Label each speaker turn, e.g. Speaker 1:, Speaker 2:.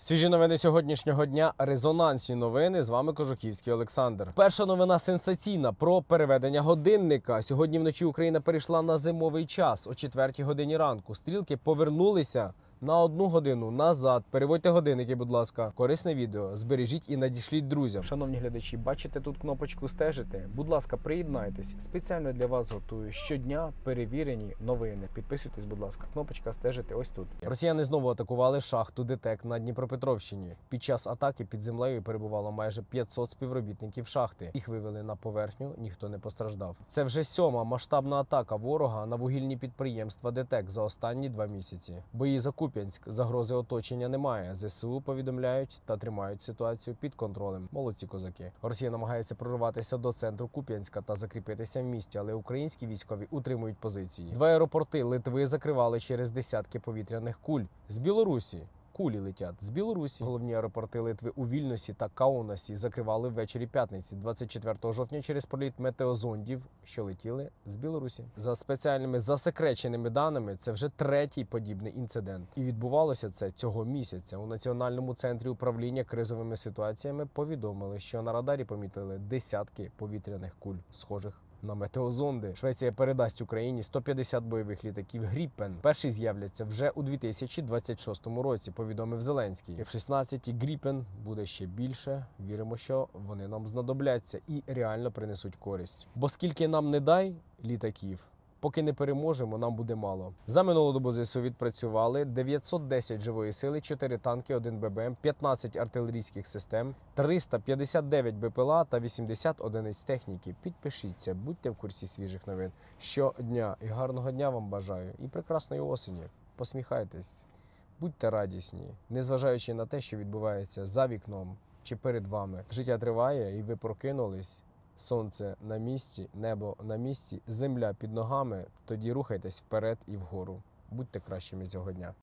Speaker 1: Свіжі новини сьогоднішнього дня. Резонансні новини. З вами Кожухівський Олександр. Перша новина сенсаційна про переведення годинника. Сьогодні вночі Україна перейшла на зимовий час о 4 годині ранку. Стрілки повернулися. На одну годину назад переводьте годинники, будь ласка. Корисне відео. Збережіть і надішліть друзям. Шановні глядачі, бачите тут кнопочку стежити. Будь ласка, приєднайтесь. Спеціально для вас готую щодня перевірені новини. Підписуйтесь, будь ласка. Кнопочка стежити ось тут. Росіяни знову атакували шахту ДТЕК на Дніпропетровщині. Під час атаки під землею перебувало майже 500 співробітників шахти. Їх вивели на поверхню, ніхто не постраждав. Це вже сьома масштабна атака ворога на вугільні підприємства ДТЕК за останні два місяці. Бої за Куп'янськ загрози оточення немає. ЗСУ повідомляють та тримають ситуацію під контролем. Молодці козаки. Росія намагається прорватися до центру Куп'янська та закріпитися в місті, але українські військові утримують позиції. Два аеропорти Литви закривали через десятки повітряних куль з Білорусі. Кулі летять з Білорусі. Головні аеропорти Литви у Вільнюсі та Каунасі закривали ввечері п'ятниці, 24 жовтня, через політ метеозондів, що летіли з Білорусі. За спеціальними засекреченими даними, це вже третій подібний інцидент. І відбувалося це цього місяця. У національному центрі управління кризовими ситуаціями повідомили, що на радарі помітили десятки повітряних куль, схожих на метеозонди. Швеція передасть Україні 150 бойових літаків Гріппен. Перші з'являться вже у 2026 році. Повідомив Зеленський. F-16 Гріппен буде ще більше. Віримо, що вони нам знадобляться і реально принесуть користь. Бо скільки нам не дай літаків. Поки не переможемо, нам буде мало. За минулу добу ЗСУ відпрацювали 910 живої сили, 4 танки, 1 ББМ, 15 артилерійських систем, 359 БПЛА та 80 одиниць техніки. Підпишіться, будьте в курсі свіжих новин щодня. І гарного дня вам бажаю. І прекрасної осені. Посміхайтесь, будьте радісні, незважаючи на те, що відбувається за вікном чи перед вами. Життя триває, і ви прокинулись. Сонце на місці, небо на місці, земля під ногами. Тоді рухайтесь вперед і вгору. Будьте кращими цього дня.